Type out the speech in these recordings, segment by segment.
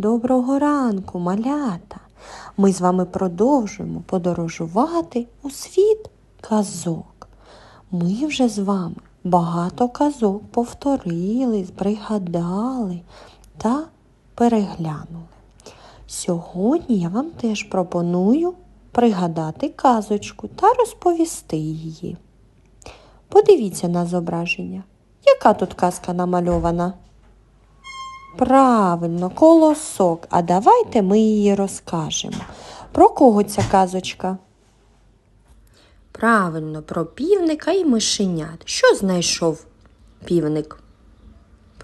Доброго ранку, малята! Ми з вами продовжуємо подорожувати у світ казок. Ми вже з вами багато казок повторили, пригадали та переглянули. Сьогодні я вам теж пропоную пригадати казочку та розповісти її. Подивіться на зображення. Яка тут казка намальована? Правильно, колосок. А давайте ми її розкажемо. Про кого ця казочка? Правильно, про півника і мишенят. Що знайшов півник?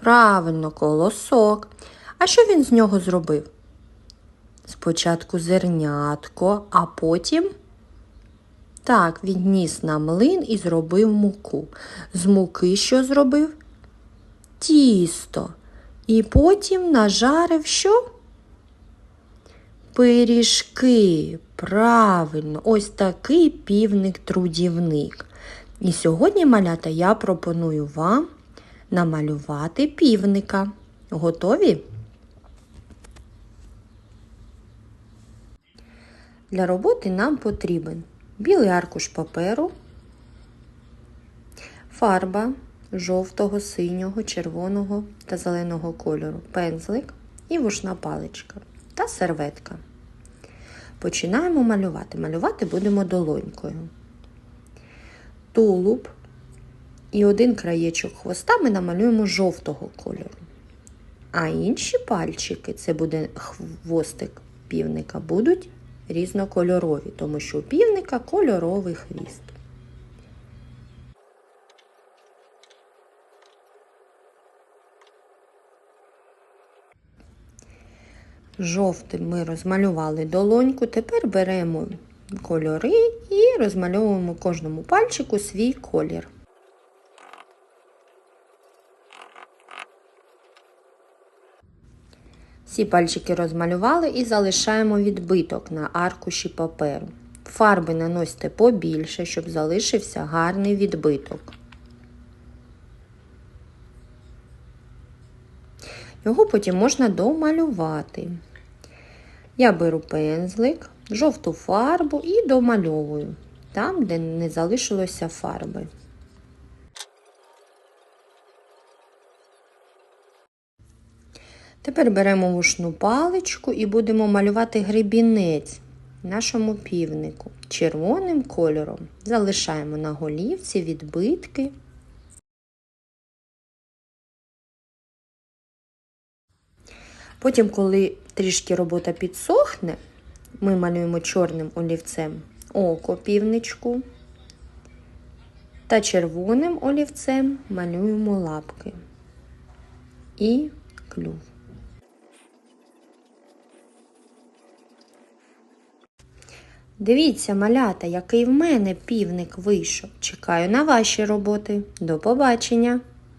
Правильно, колосок. А що він з нього зробив? Спочатку зернятко, а потім. Так, він ніс на млин і зробив муку. З муки що зробив? Тісто. І потім нажарив що? Пиріжки. Правильно, ось такий півник-трудівник. І сьогодні, малята, я пропоную вам намалювати півника. Готові? Для роботи нам потрібен білий аркуш паперу, фарба жовтого, синього, червоного та зеленого кольору, пензлик і вушна паличка та серветка. Починаємо малювати. Малювати будемо долонькою. Тулуб і один краєчок хвоста ми намалюємо жовтого кольору. А інші пальчики, це буде хвостик півника, будуть різнокольорові, тому що у півника кольоровий хвіст. Жовтим ми розмалювали долоньку. Тепер беремо кольори і розмальовуємо кожному пальчику свій колір. Всі пальчики розмалювали і залишаємо відбиток на аркуші паперу. Фарби наносьте побільше, щоб залишився гарний відбиток. Його потім можна домалювати. Я беру пензлик, жовту фарбу і домальовую там, де не залишилося фарби. Тепер беремо вушну паличку і будемо малювати гребінець нашому півнику червоним кольором. Залишаємо на голівці відбитки. Потім, коли трішки робота підсохне, ми малюємо чорним олівцем око півничку та червоним олівцем малюємо лапки і клюв. Дивіться, малята, який в мене півник вийшов. Чекаю на ваші роботи. До побачення!